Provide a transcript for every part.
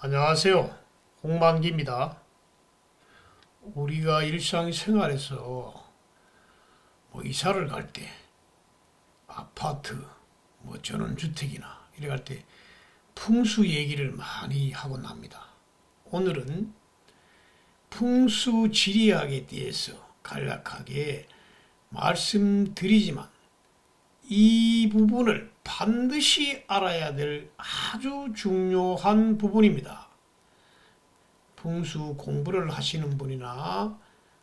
안녕하세요. 홍만기입니다. 우리가 일상생활에서 뭐 이사를 갈 때 아파트, 뭐 전원주택이나 이래 갈 때 풍수 얘기를 많이 하곤 합니다. 오늘은 풍수 지리학에 대해서 간략하게 말씀드리지만 이 부분을 반드시 알아야 될 아주 중요한 부분입니다. 풍수 공부를 하시는 분이나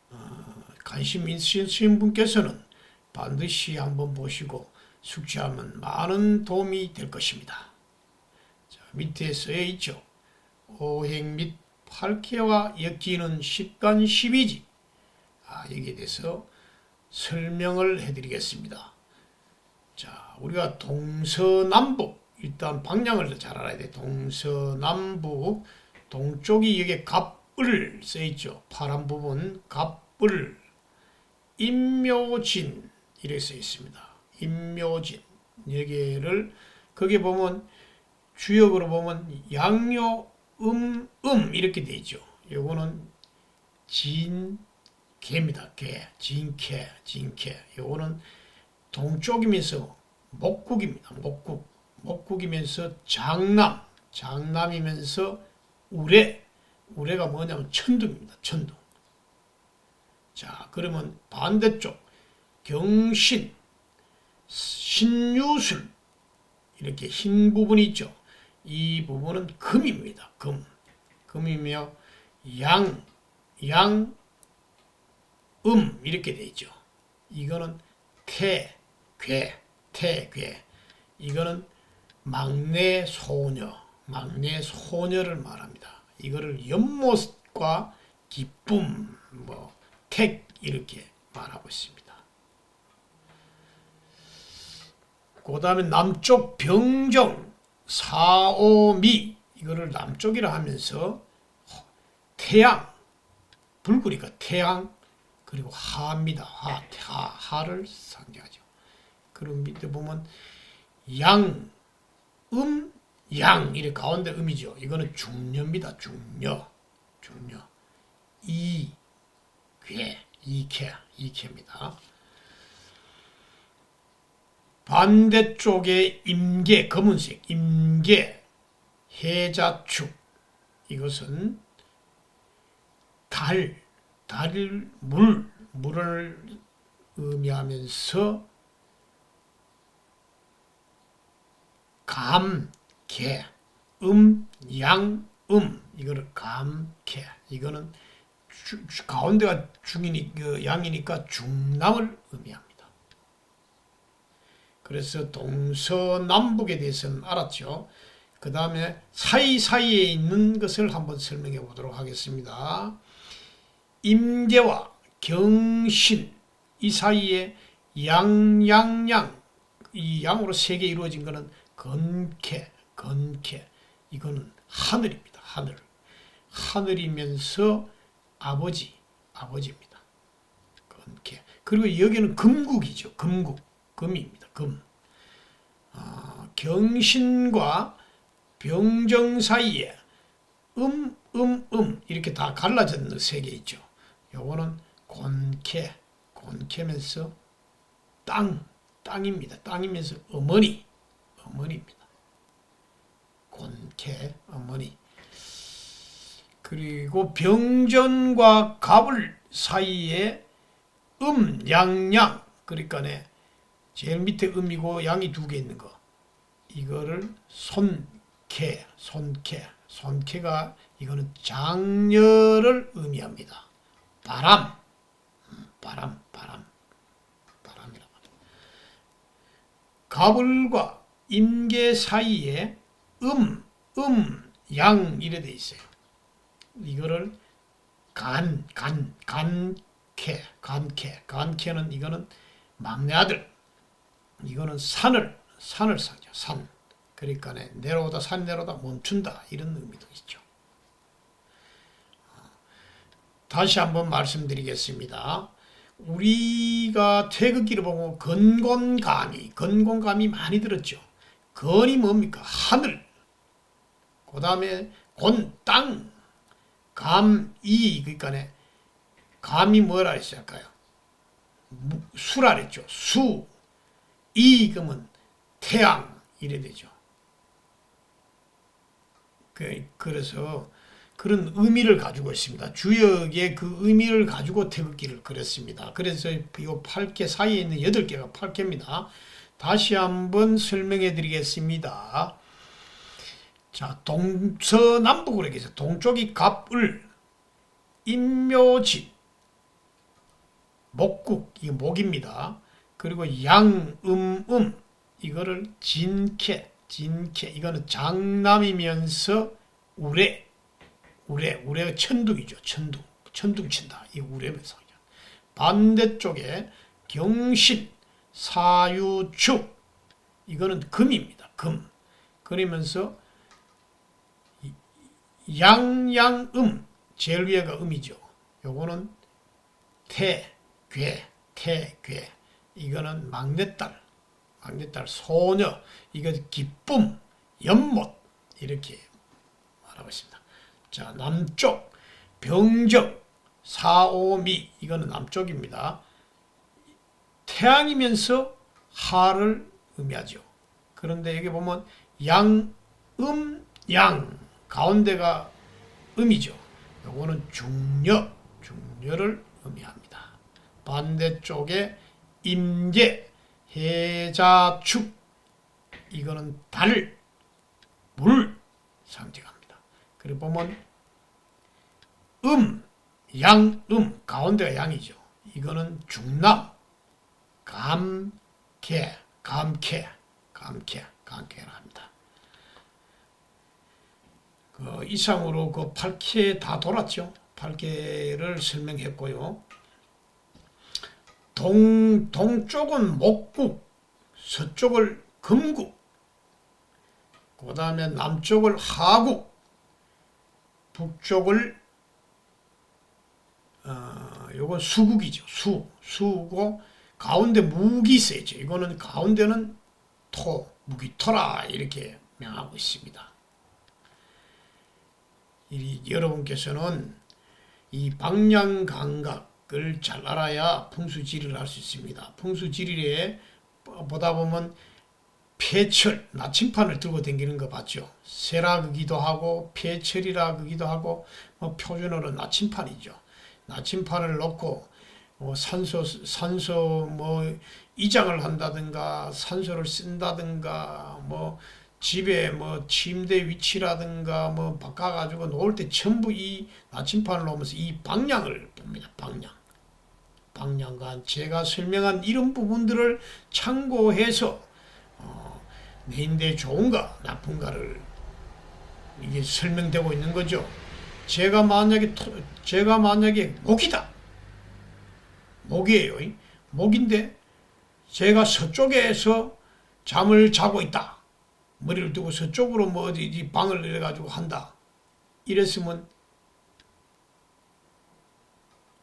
어, 관심 있으신 분께서는 반드시 한번 보시고 숙지하면 많은 도움이 될 것입니다. 자, 밑에 써 있죠. 오행 및 팔캐와 엮이는 10간 12지. 아, 여기에 대해서 설명을 해드리겠습니다. 자, 우리가 동서남북 일단 방향을 잘 알아야 돼. 동서남북 동쪽이 여기 갑을 써 있죠. 파란 부분 갑을 임묘진 이렇게 써 있습니다. 임묘진 여기를 거기 보면 주역으로 보면 양요 음, 음 이렇게 돼 있죠. 요거는 진 개입니다. 개, 진개, 진개. 요거는 동쪽이면서 목국입니다. 목국. 목국이면서 장남. 장남이면서 우레. 우레가 뭐냐면 천둥입니다. 천둥. 자, 그러면 반대쪽 경신, 신유술 이렇게 흰 부분이 있죠. 이 부분은 금입니다. 금. 금이며 양, 양, 음 이렇게 돼 있죠. 이거는 태, 괴, 태, 괴. 이거는 막내 소녀, 막내 소녀를 말합니다. 이거를 연못과 기쁨, 뭐, 택, 이렇게 말하고 있습니다. 그 다음에 남쪽 병정, 사오미, 이거를 남쪽이라 하면서 태양, 불구리가 태양, 그리고 하입니다. 하, 하, 하를 상징하죠. 그럼 밑에 보면 양, 음, 양 이렇게 가운데 음이죠. 이거는 중녀입니다. 중녀, 중녀. 이, 괴, 이캐, 이캐입니다. 반대쪽에 임계, 검은색, 임계, 해자축. 이것은 달, 달을 물, 물을 의미하면서 감, 개, 음, 양, 음 이거를 감, 개 이거는 주, 주- 가운데가 중이니 그 양이니까 중남을 의미합니다. 그래서 동서남북에 대해서는 알았죠. 그 다음에 사이사이에 있는 것을 한번 설명해 보도록 하겠습니다. 임계와 경신 이 사이에 양양양 이 양으로 세 개 이루어진 것은 건캐 건캐. 이거는 하늘입니다 하늘. 하늘이면서 아버지 아버지입니다. 건캐. 그리고 여기는 금국이죠 금국. 금입니다 금. 아, 경신과 병정 사이에 음, 음, 음 이렇게 다 갈라졌는 세 개 있죠. 요거는 곤캐, 곤캐면서 땅, 땅입니다. 땅이면서 어머니, 어머니입니다. 곤캐, 어머니. 그리고 병전과 갑을 사이에 음, 양, 양. 그러니까 네 제일 밑에 음이고 양이 두 개 있는 거. 이거를 손캐, 손캐, 손캐가 이거는 장녀를 의미합니다. 바람, 음, 바람, 바람, 바람이라고 합니다. 가불과 임계 사이에 음, 음, 양 이래 돼 있어요. 이거를 간, 간, 간캐, 간캐, 간캐는 이거는 막내 아들. 이거는 산을, 산을 상죠. 산. 그러니까 내려오다 산 내려오다 멈춘다 이런 의미도 있죠. 다시 한번 말씀드리겠습니다. 우리가 태극기를 보고 건곤감이 건곤감이 많이 들었죠. 건이 뭡니까? 하늘. 그 다음에 곤, 땅, 감, 이, 그러니까 감이 뭐라 했을까요? 무- 수라 그랬죠. 수, 이, 그러면 태양, 이래 되죠. 그, 그래서 그런 의미를 가지고 있습니다. 주역의 그 의미를 가지고 태극기를 그렸습니다. 그래서 이 8개 사이에 있는 8개가 8개입니다. 다시 한번 설명해 드리겠습니다. 자, 동서남북으로 얘기해서 동쪽이 갑을, 임묘진, 목국, 이게 목입니다. 그리고 양, 음, 음, 이거를 진캐, 진캐, 이거는 장남이면서 우레, 우레, 우레가 천둥이죠. 천둥, 천둥 친다. 이 우레면서. 반대쪽에 경신, 사유축, 이거는 금입니다. 금. 그러면서 양양음 제일 위에가 음이죠. 요거는 태, 괴, 태, 괴. 이거는 막내딸, 막내딸 소녀. 이거 기쁨, 연못 이렇게 말하고 있습니다. 자 남쪽 병적, 사오미 이거는 남쪽입니다. 태양이면서 하를 의미하죠. 그런데 여기 보면 양, 음, 양 가운데가 음이죠. 요거는 중녀, 중녀를 의미합니다. 반대쪽에 임계, 해자축 이거는 달, 물 상징합니다. 그리고 보면 음, 양, 음 가운데가 양이죠. 이거는 중남, 감캐, 감캐, 감캐, 감캐를 합니다. 그 이상으로 그 8개 다 돌았죠. 8개를 설명했고요. 동, 동쪽은 목국, 서쪽을 금국, 그 다음에 남쪽을 하국, 북쪽을 어, 요건 수국이죠. 수, 수고 가운데 무기 세죠. 이거는 가운데는 토, 무기토라 이렇게 명하고 있습니다. 이, 여러분께서는 이 방향 감각을 잘 알아야 풍수지리를 할 수 있습니다. 풍수지리에 보다 보면 폐철, 나침판을 들고 다니는 거 봤죠? 세라 그기도 하고 폐철이라 그기도 하고 뭐 표준어로 나침판이죠. 나침판을 놓고 뭐 산소 산소 뭐 이장을 한다든가 산소를 쓴다든가 뭐 집에 뭐 침대 위치라든가 뭐 바꿔가지고 놓을 때 전부 이 나침판을 놓으면서 이 방향을 봅니다. 방향. 방향과 제가 설명한 이런 부분들을 참고해서 어, 내인데 좋은가 나쁜가를 이게 설명되고 있는 거죠. 제가 만약에 토- 제가 만약에 목이다. 목이에요. 목인데 제가 서쪽에서 잠을 자고 있다. 머리를 두고 서쪽으로 뭐 어디 이 방을 내려 가지고 한다. 이랬으면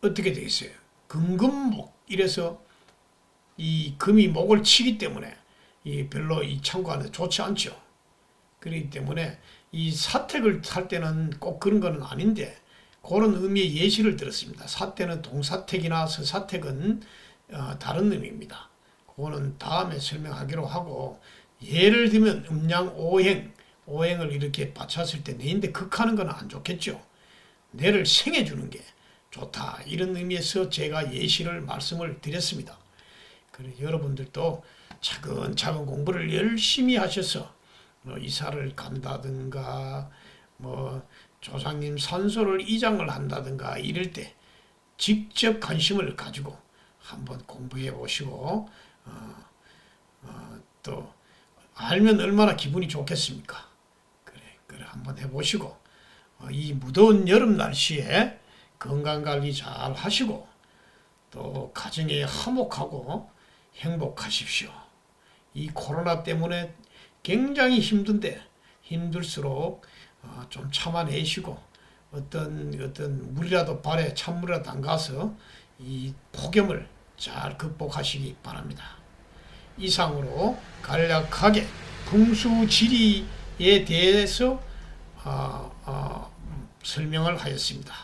어떻게 되겠어요? 금금목 이래서 이 금이 목을 치기 때문에 이 별로 이 참고하는 좋지 않죠. 그렇기 때문에 이 사택을 살 때는 꼭 그런 거는 아닌데 그런 의미의 예시를 들었습니다. 사택은 동사택이나 서사택은 어, 다른 의미입니다. 그거는 다음에 설명하기로 하고 예를 들면 음양 오행 오행을 이렇게 받쳤을 때 내인데 극하는 건 안 좋겠죠. 내를 생해 주는 게 좋다 이런 의미에서 제가 예시를 말씀을 드렸습니다. 그래 여러분들도 차근차근 공부를 열심히 하셔서 뭐 이사를 간다든가 뭐 조상님 산소를 이장을 한다든가 이럴 때 직접 관심을 가지고 한번 공부해 보시고 어, 어, 또 알면 얼마나 기분이 좋겠습니까? 그래, 그래 한번 해보시고 어, 이 무더운 여름 날씨에 건강 관리 잘 하시고 또 가정에 화목하고 행복하십시오. 이 코로나 때문에 굉장히 힘든데 힘들수록 어, 좀 참아내시고 어떤 어떤 물이라도 발에 찬물이라도 담가서 이 폭염을 잘 극복하시기 바랍니다. 이상으로 간략하게 풍수지리에 대해서 어, 어, 음, 설명을 하였습니다.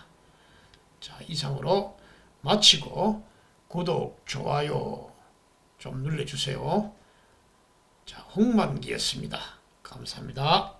자, 이상으로 마치고 구독, 좋아요 좀 눌러주세요. 자, 홍만기였습니다. 감사합니다.